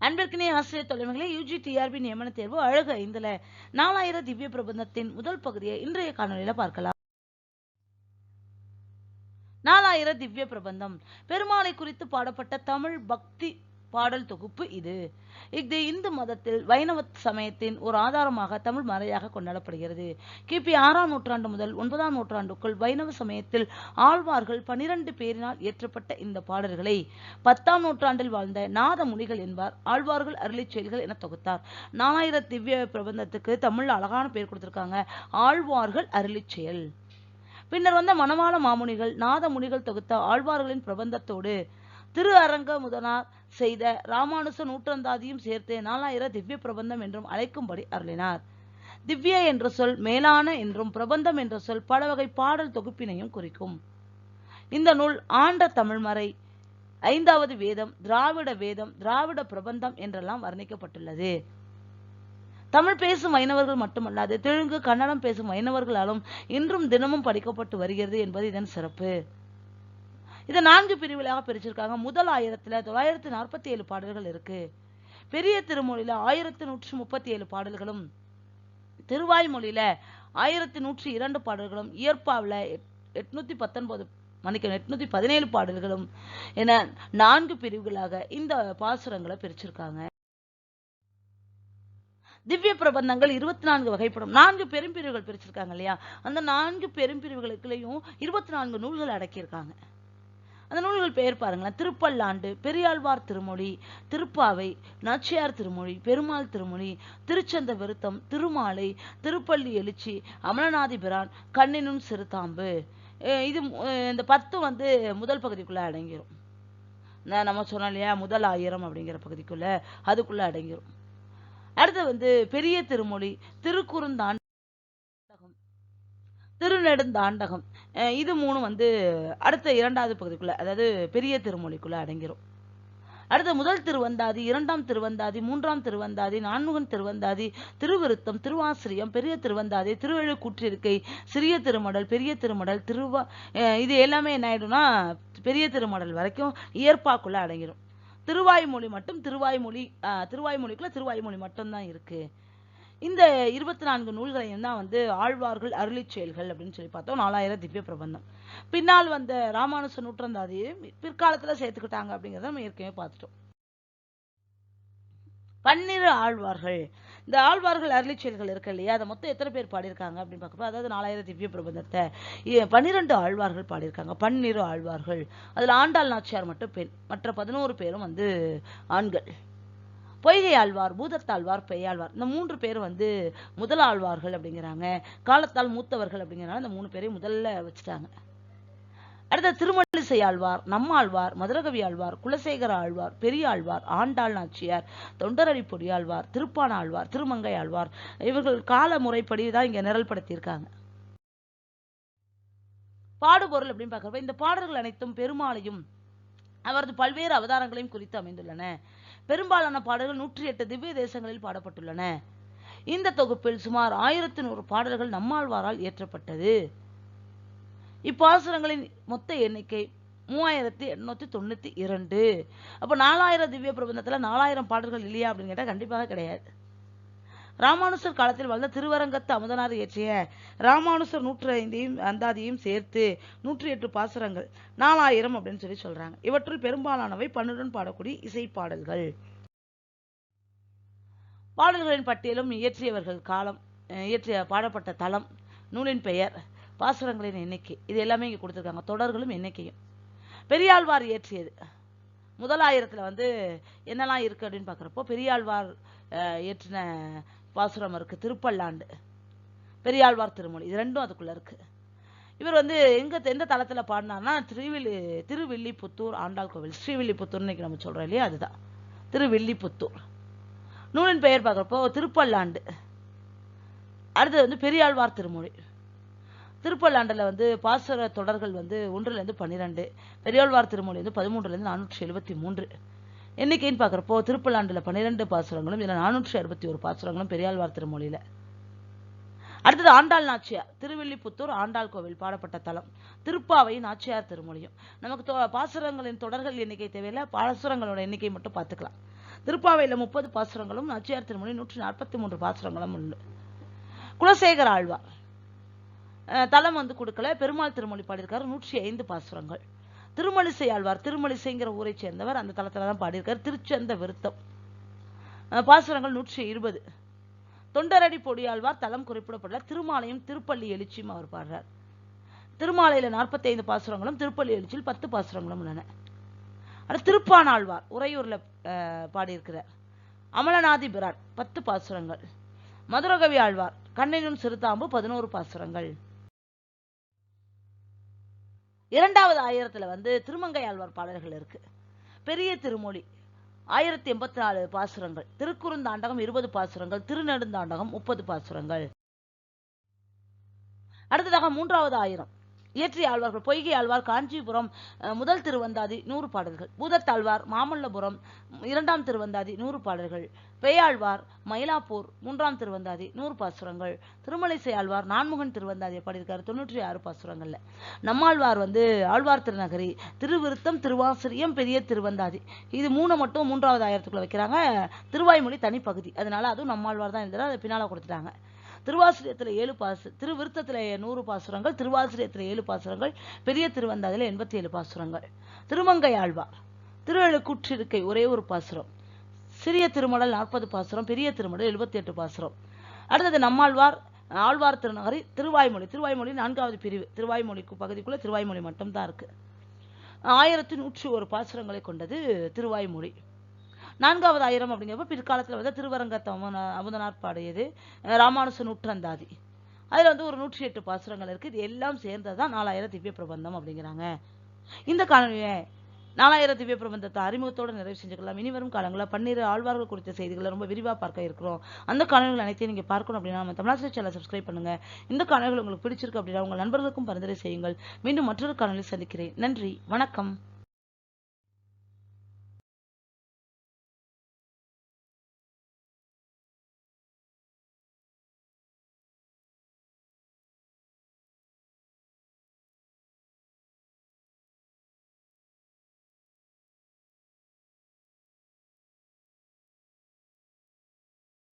அன்பிற்கினே ஆசிரியர் தொலைமைகளே UG TRP நியமன தேர்வு அழகு ஐந்துல நாலாயிரம் திவ்ய பிரபந்தத்தின் முதல் பகுதியை இன்றைய காணொலியில பார்க்கலாம். நாலாயிரம் திவ்ய பிரபந்தம். பெருமாளை குறித்து பாடப்பட்ட தமிழ் பக்தி பாடல் தொகுப்பு இது. இது இந்து மதத்தில் வைணவ சமயத்தின் ஒரு ஆதாரமாக தமிழ் மறையாக கொண்டாடப்படுகிறது. கிபி ஆறாம் நூற்றாண்டு முதல் ஒன்பதாம் நூற்றாண்டுக்குள் வைணவ சமயத்தில் ஆழ்வார்கள் பனிரெண்டு பேரினால் இயற்றப்பட்ட இந்த பாடல்களை பத்தாம் நூற்றாண்டில் வாழ்ந்த நாத முனிகள் என்பார். ஆழ்வார்கள் அருளிச் செயல்கள் என தொகுத்தார். நாலாயிர திவ்ய பிரபந்தத்துக்கு தமிழ் அழகான பேர் கொடுத்திருக்காங்க. ஆழ்வார்கள் அருளிச் செயல். பின்னர் வந்த மணவாள மாமுனிகள் நாத முனிகள் தொகுத்த ஆழ்வார்களின் பிரபந்தத்தோடு திரு அரங்க முதனார் செய்த ராமானுச நூற்றந்தாதியும் சேர்த்து நாலாயிரம் திவ்ய பிரபந்தம் என்றும் அழைக்கும்படி அருளினார். திவ்ய என்ற சொல் மேலான என்றும் பிரபந்தம் என்ற சொல் பல வகை பாடல் தொகுப்பினையும் குறிக்கும். இந்த நூல் ஆண்ட தமிழ்மறை ஐந்தாவது வேதம் திராவிட வேதம் திராவிட பிரபந்தம் என்றெல்லாம் வர்ணிக்கப்பட்டுள்ளது. தமிழ் பேசும் வைணவர்கள் மட்டுமல்லாது தெலுங்கு கன்னடம் பேசும் வைணவர்களாலும் இன்றும் தினமும் படிக்கப்பட்டு வருகிறது என்பது இதன் சிறப்பு. இதை நான்கு பிரிவுகளாக பிரிச்சிருக்காங்க. முதல் ஆயிரத்துல தொள்ளாயிரத்தி நாற்பத்தி ஏழு பாடல்கள் இருக்கு. பெரிய திருமொழியில ஆயிரத்தி நூற்றி முப்பத்தி ஏழு பாடல்களும் திருவாய்மொழியில ஆயிரத்தி நூற்றி இரண்டு பாடல்களும் இயற்பாவில் எட்நூத்தி பத்தொன்பது மணிக்கு எட்நூத்தி பதினேழு பாடல்களும் என நான்கு பிரிவுகளாக இந்த பாசுரங்களை பிரிச்சிருக்காங்க. திவ்ய பிரபந்தங்கள் இருபத்தி நான்கு வகைப்படும். நான்கு பெரும்பிரிவுகள் பிரிச்சிருக்காங்க இல்லையா? அந்த நான்கு பெரும்பிரிவுகளுக்குள்ளேயும் இருபத்தி நான்கு நூல்கள் அடக்கியிருக்காங்க. அந்த நூல்கள் பெயர் பாருங்களேன். திருப்பல்லாண்டு பெரியாழ்வார் திருமொழி திருப்பாவை நாச்சியார் திருமொழி பெருமாள் திருமொழி திருச்சந்த விருத்தம் திருமாலை திருப்பள்ளி எழுச்சி அமலநாதிபிரான் கண்ணினும் சிறுதாம்பு. இது இந்த பத்து வந்து முதல் பகுதிக்குள்ள அடங்கிரும். நம்ம சொன்னோம் இல்லையா முதல் ஆயிரம் அப்படிங்கிற பகுதிக்குள்ள அதுக்குள்ள அடங்கிரும். அடுத்து வந்து பெரிய திருமொழி திருக்குறுந்தாண்டகம் திருநெடுந்தாண்டகம். இது மூணு வந்து அடுத்த இரண்டாவது பகுதிக்குள்ள அதாவது பெரிய திருமொழிக்குள்ள அடங்கிரும். அடுத்த முதல் திருவந்தாதி இரண்டாம் திருவந்தாதி மூன்றாம் திருவந்தாதி நான்முகன் திருவந்தாதி திருவிருத்தம் திருவாசிரியம் பெரிய திருவந்தாதி திருவெழுக்கூற்றிருக்கை சிறிய திருமடல் பெரிய திருமடல் திருவா இது எல்லாமே என்ன ஆயிடும்னா பெரிய திருமடல் வரைக்கும் இயற்பாக்குள்ள அடங்கிடும் திருவாய்மொழி மட்டும் திருவாய்மொழி திருவாய்மொழிக்குள்ள திருவாய்மொழி மட்டும்தான் இருக்கு. இந்த இருபத்தி நான்கு நூல்களையும் தான் வந்து ஆழ்வார்கள் அருளி செயல்கள் அப்படின்னு சொல்லி பார்த்தோம். நாலாயிரம் திவ்ய பிரபந்தம். பின்னால் வந்த ராமானுச நூற்றந்தாதியும் பிற்காலத்தில் சேர்த்துக்கிட்டாங்க அப்படிங்கிறத நம்ம ஏற்கனவே பார்த்துட்டோம். பன்னிரு ஆழ்வார்கள். இந்த ஆழ்வார்கள் அருளி செயல்கள் இருக்கு இல்லையா? அதை மொத்தம் எத்தனை பேர் பாடியிருக்காங்க அப்படின்னு பார்க்கப்போ அதாவது நாலாயிரம் திவ்ய பிரபந்தத்தை பன்னிரெண்டு ஆழ்வார்கள் பாடியிருக்காங்க. பன்னிரு ஆழ்வார்கள். அதில் ஆண்டாள் நாச்சியார் மட்டும் பெண். மற்ற பதினோரு பேரும் வந்து ஆண்கள். பொய்கை ஆழ்வார் பூதத்தாழ்வார் பெய்யாழ்வார் இந்த மூன்று பேர் வந்து முதல் ஆழ்வார்கள் அப்படிங்கிறாங்க. காலத்தால் மூத்தவர்கள் அப்படிங்கிறனால இந்த மூணு பேரையும் முதல்ல வச்சுட்டாங்க. அடுத்த திருமலிசை ஆழ்வார் நம்மாழ்வார் மதுரகவி ஆழ்வார் குலசேகர ஆழ்வார் பெரிய ஆழ்வார் ஆண்டாள் நாச்சியார் தொண்டரடி பொடியாழ்வார் திருப்பான ஆழ்வார் திருமங்கை ஆழ்வார் இவர்கள் கால முறைப்படி தான் இங்க நிரல்படுத்தியிருக்காங்க. பாடுபொருள் அப்படின்னு பார்க்குறப்ப இந்த பாடல்கள் அனைத்தும் பெருமாளையும் அவரது பல்வேறு அவதாரங்களையும் குறித்து அமைந்துள்ளன. பெரும்பாலான பாடல்கள் நூற்றி எட்டு திவ்ய தேசங்களில் பாடப்பட்டுள்ளன. இந்த தொகுப்பில் சுமார் ஆயிரத்தி நூறு பாடல்கள் நம்மாழ்வாரால் இயற்றப்பட்டது. இப்பாசுரங்களின் மொத்த எண்ணிக்கை மூவாயிரத்தி எண்ணூத்தி தொண்ணூத்தி இரண்டு. அப்ப நாலாயிரம் திவ்ய பிரபந்தத்துல நாலாயிரம் பாடல்கள் இல்லையா அப்படின்னு கேட்டா கண்டிப்பாக கிடையாது. ராமானுசர் காலத்தில் வாழ்ந்த திருவரங்கத்து அமுதனார் இயற்றிய ராமானுசர் நூற்றி ஐந்தையும் அந்தாதியும் சேர்த்து நூற்றி எட்டு பாசுரங்கள் நாலாயிரம் அப்படின்னு சொல்லி சொல்றாங்க. இவற்றுள் பெரும்பாலானவை பன்னுடன் பாடக்கூடிய இசை பாடல்கள் பாடல்களின் பட்டியலும் இயற்றியவர்கள் காலம் இயற்றிய பாடப்பட்ட தளம் நூலின் பெயர் பாசுரங்களின் எண்ணிக்கை இது எல்லாமே இங்கே கொடுத்துருக்காங்க. தொடர்களும் எண்ணிக்கையும். பெரியாழ்வார் இயற்றியது. முதலாயிரத்துல வந்து என்னெல்லாம் இருக்கு அப்படின்னு பார்க்குறப்போ பெரியாழ்வார் இயற்றின பாசுரம் இருக்கு திருப்பல்லாண்டு. பெரியாழ்வார் திருமொழி. இது ரெண்டும் அதுக்குள்ள இருக்கு. இவர் வந்து எங்க எந்த தளத்துல பாடினார்னா திருவில்லி திருவில்லிபுத்தூர் ஆண்டாள் கோவில். ஸ்ரீவில்லிபுத்தூர் நம்ம சொல்றோம் இல்லையா? அதுதான். திருவில்லிபுத்தூர். நூலின் பெயர் பார்க்குறப்போ திருப்பல்லாண்டு. அடுத்தது வந்து பெரியாழ்வார் திருமொழி. திருப்பல்லாண்டில் வந்து பாசுர தொடர்கள் வந்து ஒன்றுலேருந்து பன்னிரெண்டு பெரியாழ்வார் திருமொழி வந்து பதிமூன்றுலேருந்து நானூற்றி எழுபத்தி மூன்று. எண்ணிக்கைன்னு பார்க்குறப்போ திருப்பல்லாண்டில் பன்னிரெண்டு பாசுரங்களும் இதில் நானூற்றி அறுபத்தி ஒரு பாசுரங்களும் பெரியாழ்வார் திருமொழியில். அடுத்தது ஆண்டாள் நாச்சியார் திருவில்லிபுத்தூர் ஆண்டாள் கோவில் பாடப்பட்ட தலம். திருப்பாவை நாச்சியார் திருமொழியும். நமக்கு தொ- பாசுரங்களின் தொடர்கள் எண்ணிக்கை தேவையில்ல பாசுரங்களோட எண்ணிக்கை மட்டும் பார்த்துக்கலாம். திருப்பாவையில் முப்பது பாசுரங்களும் நாச்சியார் திருமொழி நூற்றி நாற்பத்தி மூன்று பாசுரங்களும் உண்டு. குலசேகர ஆழ்வார். தலம் வந்து கொடுக்கல பெருமாள் திருமொழி பாடியிருக்காரு நூற்றி ஐந்து பாசுரங்கள். திருமலிசை ஆழ்வார் திருமலிசைங்கிற ஊரை சேர்ந்தவர் அந்த தளத்தில் தான் பாடியிருக்கார். திருச்செந்த விருத்தம். பாசுரங்கள் நூற்றி இருபது. தொண்டரடி பொடியாழ்வார் தலம் குறிப்பிடப்படல திருமாலையும் திருப்பள்ளி எழுச்சியும் அவர் பாடுறார். திருமாலையில் நாற்பத்தைந்து பாசுரங்களும் திருப்பள்ளி எழுச்சியில் பத்து பாசுரங்களும் உள்ளன. ஆனால் திருப்பானாழ்வார் உறையூரில் பாடியிருக்கிறார். அமலநாதி பிரான் பத்து பாசுரங்கள். மதுரகவி ஆழ்வார் கண்ணினும் சிறுதாம்பு பதினோரு பாசுரங்கள். இரண்டாவது ஆயிரத்துல வந்து திருமங்கை ஆழ்வார் பாடல்கள் இருக்கு. பெரிய திருமொழி. ஆயிரத்தி எண்பத்தி நாலு பாசுரங்கள். திருக்குறுந்தாண்டகம் இருபது பாசுரங்கள் திருநெடுந்தாண்டகம் முப்பது பாசுரங்கள். அடுத்ததாக மூன்றாவது ஆயிரம். இயற்றிய ஆழ்வார்கள் பொய்கை ஆழ்வார் காஞ்சிபுரம் முதல் திருவந்தாதி நூறு பாடல்கள். பூதத்தாழ்வார் மாமல்லபுரம் இரண்டாம் திருவந்தாதி நூறு பாடல்கள். பேயாழ்வார் மயிலாப்பூர் மூன்றாம் திருவந்தாதி நூறு பாசுரங்கள். திருமலைசை ஆழ்வார் நான்முகன் திருவந்தாதியை பாடியிருக்காரு தொண்ணூற்றி ஆறு பாசுரங்கள்ல. நம்மாழ்வார் வந்து ஆழ்வார் திருநகரி திருவிருத்தம் திருவாசிரியம் பெரிய திருவந்தாதி. இது மூணு மட்டும் மூன்றாவது ஆயிரத்துக்குள்ள வைக்கிறாங்க. திருவாய்மொழி தனிப்பகுதி. அதனால அதுவும் நம்மாழ்வார் தான் எழுதுறாரு அதை பின்னால கொடுத்துட்டாங்க. திருவாசிரியத்துல ஏழு பாசு திருவிருத்தத்தில் நூறு பாசுரங்கள் திருவாசிரியத்துல ஏழு பாசுரங்கள் பெரிய திருவந்தாதில எண்பத்தி ஏழு பாசுரங்கள். திருமங்கை ஆழ்வார் திருவெழுக்குற்றிருக்கை ஒரே ஒரு பாசுரம். சிறிய திருமடல் நாற்பது பாசுரம் பெரிய திருமடல் எழுபத்தி எட்டு பாசுரம். அடுத்தது நம்மாழ்வார் ஆழ்வார் திருநகரி திருவாய்மொழி திருவாய்மொழி நான்காவது பிரிவு திருவாய்மொழி பகுதிக்குள்ளே திருவாய்மொழி மட்டும்தான் இருக்கு. ஆயிரத்தி நூற்றி ஒரு பாசுரங்களை கொண்டது திருவாய்மொழி. நான்காவது ஆயிரம் அப்படிங்கிறப்ப பிற்காலத்துல வந்து திருவரங்கத்த அமுதனா அமுதனார் பாடியது ராமானுச நூற்றந்தாதி அதுல வந்து ஒரு நூற்றி எட்டு பாசுரங்கள் இருக்கு. இது எல்லாம் சேர்ந்ததுதான் நாலாயிரம் திவ்ய பிரபந்தம் அப்படிங்கிறாங்க. இந்த காணொலியை நாலாயிரம் திவ்ய பிரபந்தத்தை அறிமுகத்தோட நிறைவு செஞ்சுக்கலாம். இனி வரும் காலங்களில் பன்னிரு ஆழ்வார்கள் குறித்த செய்திகளை ரொம்ப விரிவா பார்க்க இருக்கிறோம். அந்த காணொலிகள் அனைத்தையும் நீங்க பார்க்கணும் அப்படின்னா நம்ம தமிழாசிரியர் சேனலை சப்ஸ்கிரைப் பண்ணுங்க. இந்த காணொலிகள் உங்களுக்கு பிடிச்சிருக்கு அப்படின்னா உங்கள் நண்பர்களுக்கும் பரிந்துரை செய்யுங்கள். மீண்டும் மற்றொரு காணொலி சந்திக்கிறேன். நன்றி. வணக்கம்.